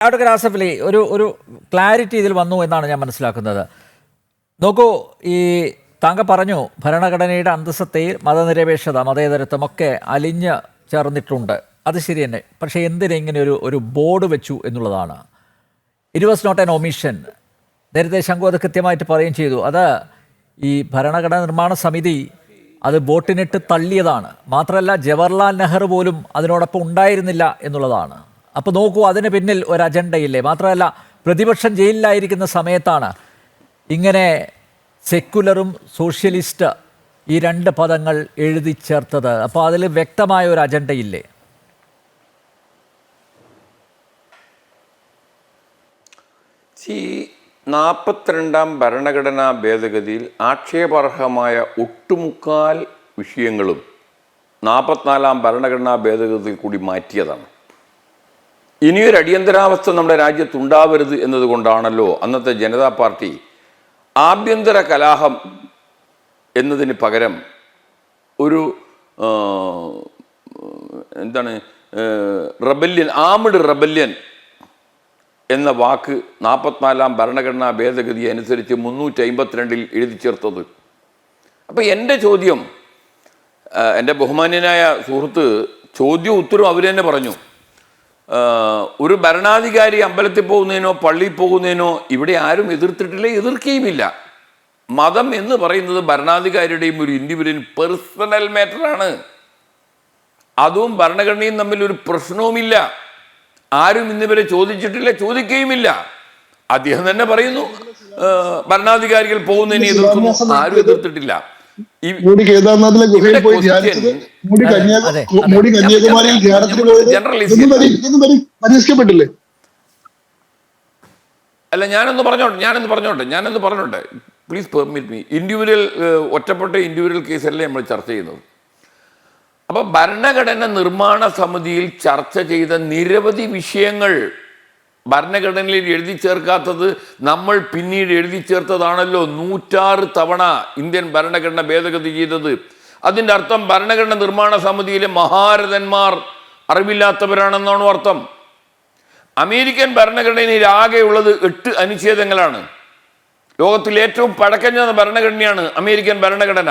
Advocate Asafali ഒരു ഒരു clarity ഇതിൽ വന്നു എന്നാണ് ഞാൻ മനസ്സിലാക്കുന്നത്. നോക്കൂ ഈ താങ്കൾ പറഞ്ഞു ഭരണഘടനയുടെ അന്തസ്സത്തെയിൽ മതനിരപേക്ഷത മതേതരത്വം ഒക്കെ അലിഞ്ഞ് ചേർന്നിട്ടുണ്ട്. അത് ശരി തന്നെ. പക്ഷേ എന്തിനെ ഇങ്ങനെ ഒരു ഒരു ബോർഡ് വെച്ചു എന്നുള്ളതാണ്. It was not an omission നേരത്തെ ശങ്കു അത് കൃത്യമായിട്ട് പറയുകയും ചെയ്തു. അത് ഈ ഭരണഘടനാ നിർമ്മാണ സമിതി അത് ബോട്ടിനിട്ട് തള്ളിയതാണ്. മാത്രമല്ല ജവഹർലാൽ നെഹ്റു പോലും അതിനോടൊപ്പം ഉണ്ടായിരുന്നില്ല എന്നുള്ളതാണ്. അപ്പോൾ നോക്കൂ അതിന് പിന്നിൽ ഒരു അജണ്ടയില്ലേ? മാത്രമല്ല പ്രതിപക്ഷം ജയിലിലായിരിക്കുന്ന സമയത്താണ് ഇങ്ങനെ സെക്കുലറും സോഷ്യലിസ്റ്റ് ഈ രണ്ട് പദങ്ങൾ എഴുതി ചേർത്തത്. അപ്പോൾ അതിൽ വ്യക്തമായ ഒരു അജണ്ടയില്ലേ? ഈ നാൽപ്പത്തിരണ്ടാം ഭരണഘടനാ ഭേദഗതിയിൽ ആക്ഷേപാർഹമായ ഒട്ടുമുക്കാൽ വിഷയങ്ങളും നാൽപ്പത്തിനാലാം ഭരണഘടനാ ഭേദഗതിയിൽ കൂടി മാറ്റിയതാണ്. ഇനിയൊരു അടിയന്തരാവസ്ഥ നമ്മുടെ രാജ്യത്ത് ഉണ്ടാവരുത് എന്നതുകൊണ്ടാണല്ലോ അന്നത്തെ ജനതാ പാർട്ടി ആഭ്യന്തര കലാഹം എന്നതിന് പകരം ഒരു എന്താണ് റബല്യൻ ആമിഡ് റബല്യൻ എന്ന വാക്ക് നാൽപ്പത്തിനാലാം ഭരണഘടനാ ഭേദഗതി അനുസരിച്ച് മുന്നൂറ്റി അമ്പത്തിരണ്ടിൽ എഴുതി ചേർത്തത്. അപ്പം എന്റെ ചോദ്യം എന്റെ ബഹുമാന്യനായ സുഹൃത്ത് ചോദ്യവും ഉത്തരവും അവർ തന്നെ പറഞ്ഞു. ഒരു ഭരണാധികാരി അമ്പലത്തിൽ പോകുന്നതിനോ പള്ളിയിൽ പോകുന്നതിനോ ഇവിടെ ആരും എതിർത്തിട്ടില്ല എതിർക്കുകയുമില്ല. മതം എന്ന് പറയുന്നത് ഭരണാധികാരിയുടെയും ഒരു ഇൻഡിവിജ്വൽ പേഴ്സണൽ മാറ്ററാണ് അതും ഭരണഘടനയും തമ്മിൽ ഒരു പ്രശ്നവുമില്ല. ആരും ഇന്നിവരെ ചോദിച്ചിട്ടില്ല ചോദിക്കുകയുമില്ല. അദ്ദേഹം തന്നെ പറയുന്നു ഭരണാധികാരികൾ പോകുന്നതിനെ എതിർക്കുന്നു ആരും എതിർത്തിട്ടില്ല. മോഡി കേദാർനാഥിലെ ഗുഹയിൽ പോയി ധ്യാനിച്ചത് മോഡി അതെ, കന്യാ അതെ, മോഡി. കന്യാകുമാരിയിൽ ധ്യാനത്തിന് ഞാൻ പോയത് പരിഹസിക്കപ്പെട്ടില്ലേ അല്ല ഞാനൊന്ന് പറഞ്ഞോട്ടെ ഞാനൊന്ന് പറഞ്ഞോട്ടെ ഞാനൊന്ന് പറഞ്ഞോട്ടെ. പ്ലീസ് പെർമിറ്റ് മീ ഇൻഡിവിജ്വൽ ഒറ്റപ്പെട്ട ഇൻഡിവിജ്വൽ കേസല്ലേ നമ്മൾ ചർച്ച ചെയ്യുന്നത്. അപ്പോൾ ഭരണഘടന നിർമ്മാണ സമിതിയിൽ ചർച്ച ചെയ്ത നിരവധി വിഷയങ്ങൾ ഭരണഘടനയിൽ എഴുതി ചേർക്കാത്തത് നമ്മൾ പിന്നീട് എഴുതി ചേർത്തതാണല്ലോ നൂറ്റാറ് തവണ ഇന്ത്യൻ ഭരണഘടന ഭേദഗതി ചെയ്തത്. അതിന്റെ അർത്ഥം ഭരണഘടന നിർമ്മാണ സമിതിയിലെ മഹാരഥന്മാർ അറിവില്ലാത്തവരാണെന്നാണ് അർത്ഥം. അമേരിക്കൻ ഭരണഘടനയിൽ ആകെയുള്ളത് എട്ട് അനുച്ഛേദങ്ങളാണ്. ലോകത്തിൽ ഏറ്റവും പഴക്കഞ്ഞ ഭരണഘടനയാണ് അമേരിക്കൻ ഭരണഘടന.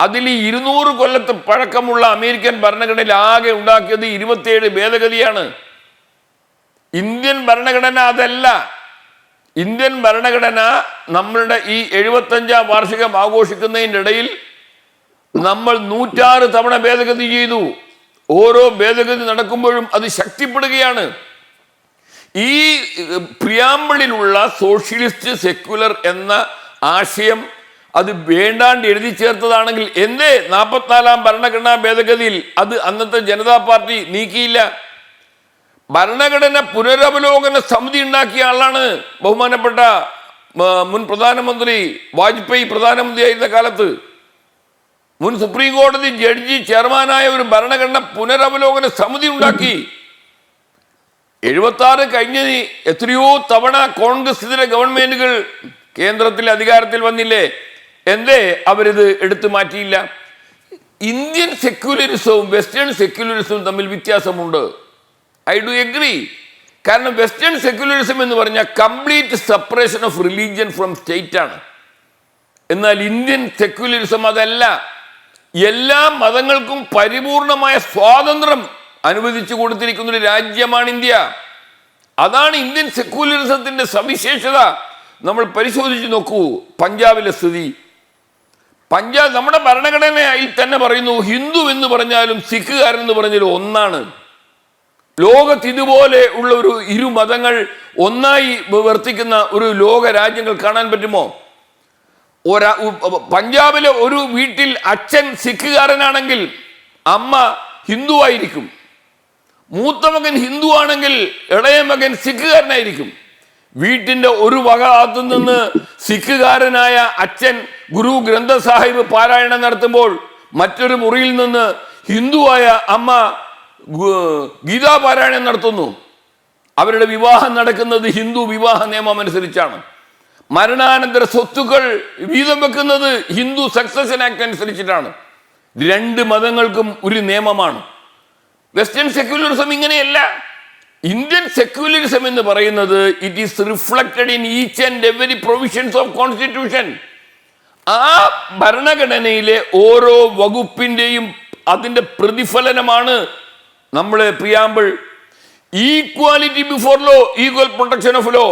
അതിൽ ഇരുന്നൂറ് കൊല്ലത്ത് പഴക്കമുള്ള അമേരിക്കൻ ഭരണഘടനയിൽ ആകെ ഉണ്ടാക്കിയത് ഇരുപത്തിയേഴ് ഭേദഗതിയാണ്. ഇന്ത്യൻ ഭരണഘടന അതല്ല. ഇന്ത്യൻ ഭരണഘടന നമ്മളുടെ ഈ എഴുപത്തഞ്ചാം വാർഷികം ആഘോഷിക്കുന്നതിന്റെ ഇടയിൽ നമ്മൾ നൂറ്റാറ് തവണ ഭേദഗതി ചെയ്തു. ഓരോ ഭേദഗതി നടക്കുമ്പോഴും അത് ശക്തിപ്പെടുകയാണ്. ഈ പ്രിയാമ്പിളിലുള്ള സോഷ്യലിസ്റ്റ് സെക്യുലർ എന്ന ആശയം അത് വേണ്ടാണ്ട് എഴുതി ചേർത്തതാണെങ്കിൽ എന്തേ നാൽപ്പത്തിനാലാം ഭരണഘടനാ ഭേദഗതിയിൽ അത് അന്നത്തെ ജനതാ പാർട്ടി നീക്കിയില്ല? ഭരണഘടന പുനരവലോകന സമിതി ഉണ്ടാക്കിയ ആളാണ് ബഹുമാനപ്പെട്ട മുൻ പ്രധാനമന്ത്രി വാജ്പേയി പ്രധാനമന്ത്രിയായിരുന്ന കാലത്ത്. മുൻ സുപ്രീം കോടതി ജഡ്ജി ചെയർമാനായ ഒരു ഭരണഘടന പുനരവലോകന സമിതി ഉണ്ടാക്കി. എഴുപത്തി ആറ് കഴിഞ്ഞ് എത്രയോ തവണ കോൺഗ്രസ് ഇതര ഗവൺമെന്റുകൾ കേന്ദ്രത്തിൽ അധികാരത്തിൽ വന്നില്ലേ? എന്തേ അവരിത് എടുത്തു മാറ്റിയില്ല? ഇന്ത്യൻ സെക്യുലറിസവും വെസ്റ്റേൺ സെക്യുലറിസവും തമ്മിൽ വ്യത്യാസമുണ്ട്. ഐ ഡു എഗ്രി കാരണം വെസ്റ്റേൺ സെക്യുലറിസം എന്ന് പറഞ്ഞാൽ complete separation of religion from state ആണ്. എന്നാൽ ഇന്ത്യൻ സെക്യുലറിസം അതല്ല. എല്ലാ മതങ്ങൾക്കും പരിപൂർണമായ സ്വാതന്ത്ര്യം അനുവദിച്ചു കൊടുത്തിരിക്കുന്ന ഒരു രാജ്യമാണ് ഇന്ത്യ. അതാണ് ഇന്ത്യൻ സെക്യുലറിസത്തിന്റെ സവിശേഷത. നമ്മൾ പരിശോധിച്ച് നോക്കൂ. പഞ്ചാബിലെ സ്ഥിതി. പഞ്ചാബ് നമ്മുടെ ഭരണഘടനയിൽ തന്നെ പറയുന്നു ഹിന്ദു എന്ന് പറഞ്ഞാലും സിഖുകാരൻ എന്ന് പറഞ്ഞാലും ഒന്നാണ്. ലോകത്ത് ഇതുപോലെ ഉള്ള ഒരു ഇരു മതങ്ങൾ ഒന്നായി വർത്തിക്കുന്ന ഒരു ലോക രാജ്യങ്ങൾ കാണാൻ പറ്റുമോ? ഒരാ പഞ്ചാബിലെ ഒരു വീട്ടിൽ അച്ഛൻ സിഖുകാരനാണെങ്കിൽ അമ്മ ഹിന്ദു ആയിരിക്കും. മൂത്ത മകൻ ഹിന്ദു ആണെങ്കിൽ ഇളയ മകൻ സിഖുകാരനായിരിക്കും. വീട്ടിന്റെ ഒരു വകത്തു നിന്ന് സിഖുകാരനായ അച്ഛൻ ഗുരു ഗ്രന്ഥ സാഹിബ് പാരായണം നടത്തുമ്പോൾ മറ്റൊരു മുറിയിൽ നിന്ന് ഹിന്ദുവായ അമ്മ ഗു- ഗീതാ പാരായണം നടത്തുന്നു. അവരുടെ വിവാഹം നടക്കുന്നത് ഹിന്ദു വിവാഹ നിയമം അനുസരിച്ചാണ്. മരണാനന്തര സ്വത്തുക്കൾ വീതം വെക്കുന്നത് ഹിന്ദു സക്സഷൻ ആക്ട് അനുസരിച്ചിട്ടാണ്. രണ്ട് മതങ്ങൾക്കും ഒരു നിയമമാണ്. വെസ്റ്റേൺ സെക്യുലറിസം ഇങ്ങനെയല്ല. ഇന്ത്യൻ സെക്യുലറിസം എന്ന് പറയുന്നത് it is reflected in each and every provisions of constitution ആ ഭരണഘടനയിലെ ഓരോ വകുപ്പിന്റെയും അതിന്റെ പ്രതിഫലനമാണ് നമ്മൾ preamble equality before law equal protection of law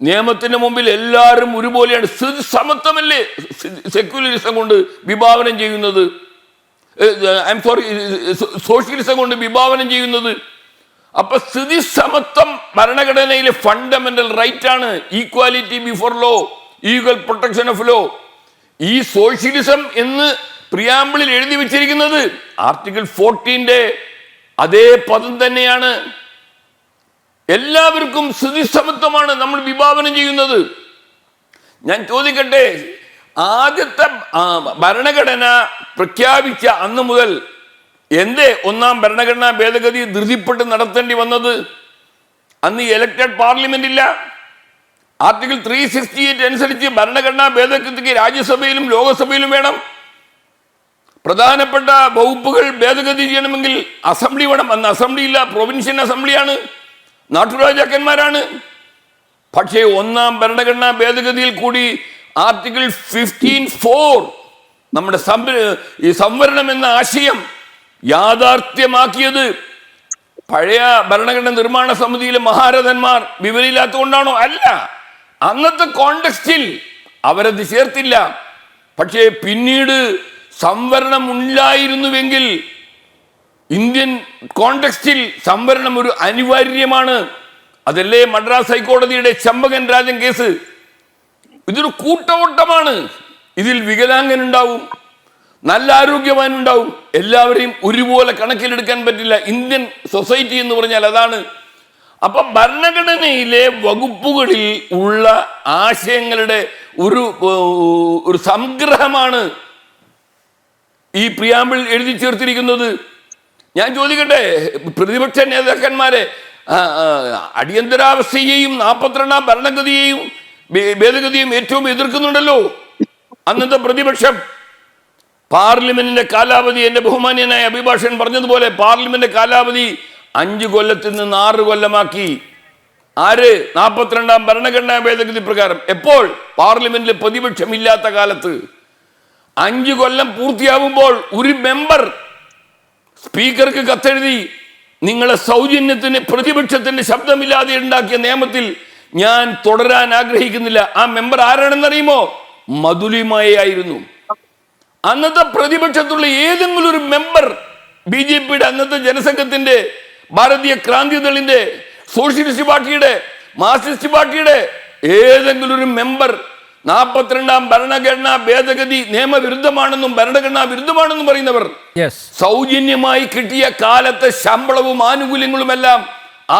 നിയമത്തിന് മുമ്പിൽ എല്ലാവരും ഒരുപോലെയാണ്. സ്ഥിതി സമത്വമല്ലേ? സെക്യുലറിസം കൊണ്ട് വിഭാവനം ചെയ്യുന്നത്. ഐ എം സോറി സോഷ്യലിസം കൊണ്ട് വിഭാവനം ചെയ്യുന്നത്. അപ്പൊ സ്ഥിതി സമത്വം ഭരണഘടനയിലെ ഫണ്ടമെന്റൽ റൈറ്റ് ആണ്. Equality before law equal protection of law ഈ സോഷ്യലിസം എന്ന് പ്രിയാമ്പിളിൽ എഴുതി വെച്ചിരിക്കുന്നത് ആർട്ടിക്കിൾ ഫോർട്ടീന്റെ അതേ പദം തന്നെയാണ്. എല്ലാവർക്കും സ്ഥിതി സമത്വമാണ് നമ്മൾ വിഭാവനം ചെയ്യുന്നത്. ഞാൻ ചോദിക്കട്ടെ ആദ്യത്തെ ഭരണഘടന പ്രഖ്യാപിച്ച അന്ന് മുതൽ എന്തേ ഒന്നാം ഭരണഘടനാ ഭേദഗതി ധൃതിപ്പെട്ട് നടത്തേണ്ടി വന്നത്? അന്ന് ഇലക്ടഡ് പാർലമെന്റ് ഇല്ല. ആർട്ടിക്കിൾ ത്രീ സിക്സ്റ്റി എയ്റ്റ് അനുസരിച്ച് ഭരണഘടനാ ഭേദഗതിക്ക് രാജ്യസഭയിലും ലോകസഭയിലും വേണം. പ്രധാനപ്പെട്ട വകുപ്പുകൾ ഭേദഗതി ചെയ്യണമെങ്കിൽ അസംബ്ലി വേണം. അന്ന് അസംബ്ലി ഇല്ല. പ്രൊവിൻഷ്യൻ അസംബ്ലിയാണ് നാട്ടുരാജാക്കന്മാരാണ്. പക്ഷേ ഒന്നാം ഭരണഘടനാ ഭേദഗതിയിൽ കൂടി ആർട്ടിക്കിൾ ഫിഫ്റ്റീൻ ഫോർ നമ്മുടെ ഈ സംവരണം എന്ന ആശയം യാഥാർത്ഥ്യമാക്കിയത്. പഴയ ഭരണഘടന നിർമ്മാണ സമിതിയിലെ മഹാരഥന്മാർ വിവരമില്ലാത്തതുകൊണ്ടാണോ? അല്ല. അന്നത്തെ കോണ്ടെക്സ്റ്റിൽ അവരത് ചേർത്തില്ല. പക്ഷേ പിന്നീട് സംവരണം ഉണ്ടായിരുന്നുവെങ്കിൽ ഇന്ത്യൻ കോണ്ടെക്സ്റ്റിൽ സംവരണം ഒരു അനിവാര്യമാണ്. അതല്ലേ മദ്രാസ് ഹൈക്കോടതിയുടെ ചമ്പകൻ രാജൻ കേസ്? ഇതൊരു കൂട്ടവോട്ടമാണ്. ഇതിൽ വികലാംഗൻ ഉണ്ടാവും നല്ല ആരോഗ്യവാൻ ഉണ്ടാവും എല്ലാവരെയും ഒരുപോലെ കണക്കിലെടുക്കാൻ പറ്റില്ല ഇന്ത്യൻ സൊസൈറ്റി എന്ന് പറഞ്ഞാൽ അതാണ്. അപ്പൊ ഭരണഘടനയിലെ വകുപ്പുകളിൽ ഉള്ള ആശയങ്ങളുടെ ഒരു ഒരു സംഗ്രഹമാണ് ഈ പ്രിയാമ്പിൾ എഴുതി ചേർത്തിരിക്കുന്നത്. ഞാൻ ചോദിക്കട്ടെ പ്രതിപക്ഷ നേതാക്കന്മാരെ അടിയന്തരാവസ്ഥയെയും നാൽപ്പത്തിരണ്ടാം ഭരണഗതിയെയും ഭേദഗതിയും ഏറ്റവും എതിർക്കുന്നുണ്ടല്ലോ. അന്നത്തെ പ്രതിപക്ഷം പാർലമെന്റിന്റെ കാലാവധി എന്റെ ബഹുമാന്യനായ അഭിഭാഷകൻ പറഞ്ഞതുപോലെ പാർലമെന്റ് കാലാവധി അഞ്ച് കൊല്ലത്തിൽ നിന്ന് ആറ് കൊല്ലമാക്കി. ആര്? നാൽപ്പത്തിരണ്ടാം ഭരണഘടനാ ഭേദഗതി പ്രകാരം. എപ്പോൾ? പാർലമെന്റിൽ പ്രതിപക്ഷമില്ലാത്ത കാലത്ത്. അഞ്ചു കൊല്ലം പൂർത്തിയാവുമ്പോൾ ഒരു മെമ്പർ സ്പീക്കർക്ക് കത്തെഴുതി നിങ്ങളെ സൗജന്യത്തിന് പ്രതിപക്ഷത്തിന്റെ ശബ്ദമില്ലാതെ ഉണ്ടാക്കിയ നിയമത്തിൽ ഞാൻ തുടരാൻ ആഗ്രഹിക്കുന്നില്ല. ആ മെമ്പർ ആരാണെന്നറിയുമോ? മധുലിമായായിരുന്നു അന്നത്തെ പ്രതിപക്ഷത്തുള്ള ഏതെങ്കിലും ഒരു മെമ്പർ ബി ജെ പിയുടെ അന്നത്തെ ജനസംഘത്തിന്റെ ഭാരതീയ ക്രാന്തിദളിന്റെ സോഷ്യലിസ്റ്റ് പാർട്ടിയുടെ മാർക്സിസ്റ്റ് പാർട്ടിയുടെ ഏതെങ്കിലും ഒരു മെമ്പർ നാൽപ്പത്തിരണ്ടാം ഭരണഘടനാ ഭേദഗതി നിയമവിരുദ്ധമാണെന്നും ഭരണഘടനാ വിരുദ്ധമാണെന്നും പറയുന്നവർ. സൗജന്യമായി കിട്ടിയ കാലത്തെ ശമ്പളവും ആനുകൂല്യങ്ങളും എല്ലാം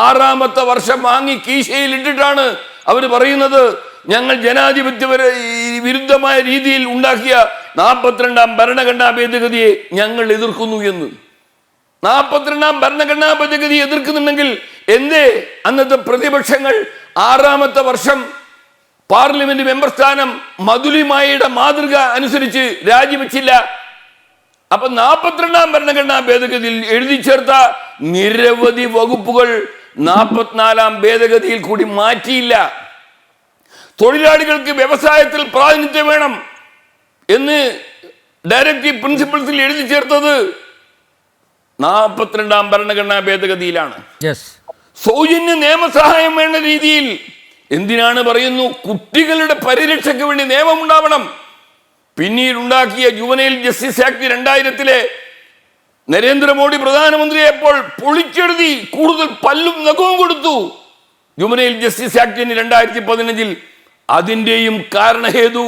ആറാമത്തെ വർഷം വാങ്ങി കീശയിൽ ഇട്ടിട്ടാണ് അവർ പറയുന്നത്. ഞങ്ങൾ ജനാധിപത്യ വിരുദ്ധമായ രീതിയിൽ ഉണ്ടാക്കിയ നാൽപ്പത്തിരണ്ടാം ഭരണഘടനാ ഭേദഗതിയെ ഞങ്ങൾ എതിർക്കുന്നു എന്ന്. നാൽപ്പത്തിരണ്ടാം ഭരണഘടനാ ഭേദഗതി എതിർക്കുന്നുണ്ടെങ്കിൽ എന്തേ? അന്നത്തെ പ്രതിപക്ഷങ്ങൾ ആറാമത്തെ വർഷം പാർലമെന്റ് മെമ്പർ സ്ഥാനം മധുലിമായയുടെ മാതൃക അനുസരിച്ച് രാജിവെച്ചില്ല. അപ്പൊ നാൽപ്പത്തിരണ്ടാം ഭരണഘടനാ ഭേദഗതിയിൽ എഴുതി ചേർത്ത നിരവധി വകുപ്പുകൾ നാൽപ്പത്തിനാലാം ഭേദഗതിയിൽ കൂടി മാറ്റിയില്ല. തൊഴിലാളികൾക്ക് വ്യവസായത്തിൽ പ്രാതിനിധ്യം വേണം എന്ന് ഡയറക്റ്റീവ് പ്രിൻസിപ്പിൾസിൽ എഴുതി ചേർത്തത് നാൽപ്പത്തിരണ്ടാം ഭരണഘടനാ ഭേദഗതിയിലാണ്. സൗജന്യ നിയമസഹായം വേണ്ട രീതിയിൽ എന്തിനാണ് പറയുന്നു? കുട്ടികളുടെ പരിരക്ഷയ്ക്ക് വേണ്ടി നിയമം ഉണ്ടാവണം പിന്നീട് ഉണ്ടാക്കിയ ജുവനൈൽ ജസ്റ്റിസ് ആക്ട് രണ്ടായിരത്തിലെ നരേന്ദ്രമോദി പ്രധാനമന്ത്രിയെപ്പോൾ പൊളിച്ചെഴുതി കൂടുതൽ പല്ലും നഖവും കൊടുത്തു. ജുവനൈൽ ജസ്റ്റിസ് ആക്ടിന് രണ്ടായിരത്തി പതിനഞ്ചിൽ അതിന്റെയും കാരണഹേതു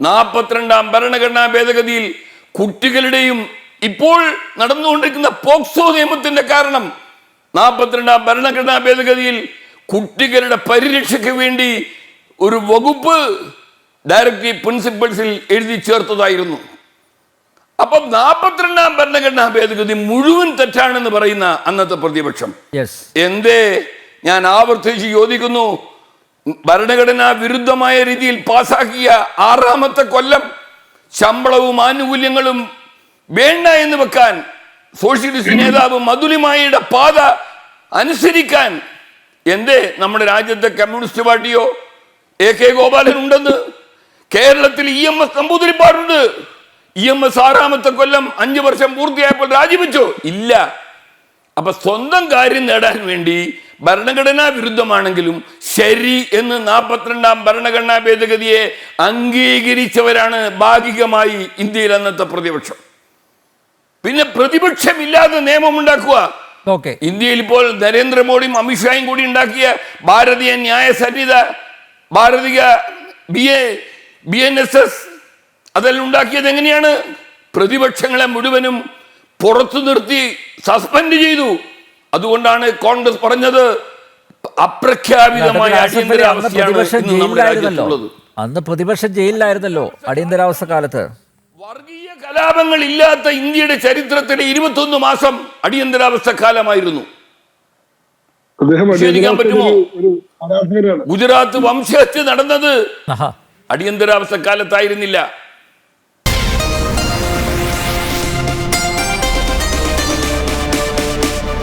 നാൽപ്പത്തിരണ്ടാം ഭരണഘടനാ ഭേദഗതിയിൽ കുട്ടികളുടെയും ഇപ്പോൾ നടന്നുകൊണ്ടിരിക്കുന്ന പോക്സോ നിയമത്തിന്റെ കാരണം നാൽപ്പത്തിരണ്ടാം ഭരണഘടനാ ഭേദഗതിയിൽ കുട്ടികളുടെ പരിരക്ഷയ്ക്ക് വേണ്ടി ഒരു വകുപ്പ് ഡയറക്റ്റീവ് പ്രിൻസിപ്പൾസിൽ എഴുതി ചേർത്തതായിരുന്നു. അപ്പം നാൽപ്പത്തിരണ്ടാം ഭരണഘടനാ ഭേദഗതി മുഴുവൻ തെറ്റാണെന്ന് പറയുന്ന അന്നത്തെ പ്രതിപക്ഷം. എന്തേ? ഞാൻ ആവർത്തിച്ച് ചോദിക്കുന്നു. ഭരണഘടനാ വിരുദ്ധമായ രീതിയിൽ പാസാക്കിയ ആറാമത്തെ കൊല്ലം ശമ്പളവും ആനുകൂല്യങ്ങളും വേണ്ട എന്ന് വെക്കാൻ സോഷ്യലിസ്റ്റ് നേതാവ് മധുലിമായിയുടെ പാത അനുസരിക്കാൻ എന്തേ നമ്മുടെ രാജ്യത്തെ കമ്മ്യൂണിസ്റ്റ് പാർട്ടിയോ? എ കെ ഗോപാലൻ ഉണ്ടെന്ന്? കേരളത്തിൽ ഇ എം എസ് നമ്പൂതിരിപ്പാടുണ്ട്. ഇ എം എസ് ആറാമത്തെ കൊല്ലം അഞ്ച് വർഷം പൂർത്തിയായപ്പോൾ രാജിവെച്ചോ. ഇല്ല. അപ്പൊ സ്വന്തം കാര്യം നേടാൻ വേണ്ടി ഭരണഘടനാ വിരുദ്ധമാണെങ്കിലും ശരി എന്ന് നാൽപ്പത്തിരണ്ടാം ഭരണഘടനാ ഭേദഗതിയെ അംഗീകരിച്ചവരാണ് ഭാഗികമായി ഇന്ത്യയിൽ അന്നത്തെ പ്രതിപക്ഷം. പിന്നെ പ്രതിപക്ഷമില്ലാതെ നിയമം ഉണ്ടാക്കുക. ഓക്കെ ഇന്ത്യയിൽ ഇപ്പോൾ നരേന്ദ്രമോദിയും അമിത്ഷായും കൂടി ഉണ്ടാക്കിയ Bharatiya Nyaya Sanhita Bharatiya B A B N S S അതെല്ലാം ഉണ്ടാക്കിയത് എങ്ങനെയാണ്? പ്രതിപക്ഷങ്ങളെ മുഴുവനും പുറത്തു നിർത്തി സസ്പെൻഡ് ചെയ്തു. അതുകൊണ്ടാണ് കോൺഗ്രസ് പറഞ്ഞത് അപ്രഖ്യാപിതമായ അടിയന്തരാവസ്ഥയാണ് നമ്മുടെ രാജ്യത്തുള്ളത്. അന്ന് പ്രതിപക്ഷം ജയിലിലായിരുന്നല്ലോ അടിയന്തരാവസ്ഥ കാലത്ത്. വർഗീയ കലാപങ്ങൾ ഇല്ലാത്ത ഇന്ത്യയുടെ ചരിത്രത്തിലെ ഇരുപത്തൊന്ന് മാസം അടിയന്തരാവസ്ഥ കാലമായിരുന്നു നിഷേധിക്കാൻ പറ്റുമോ? ഗുജറാത്ത് വംശഹത്യ നടന്നത് അടിയന്തരാവസ്ഥ കാലത്തായിരുന്നില്ല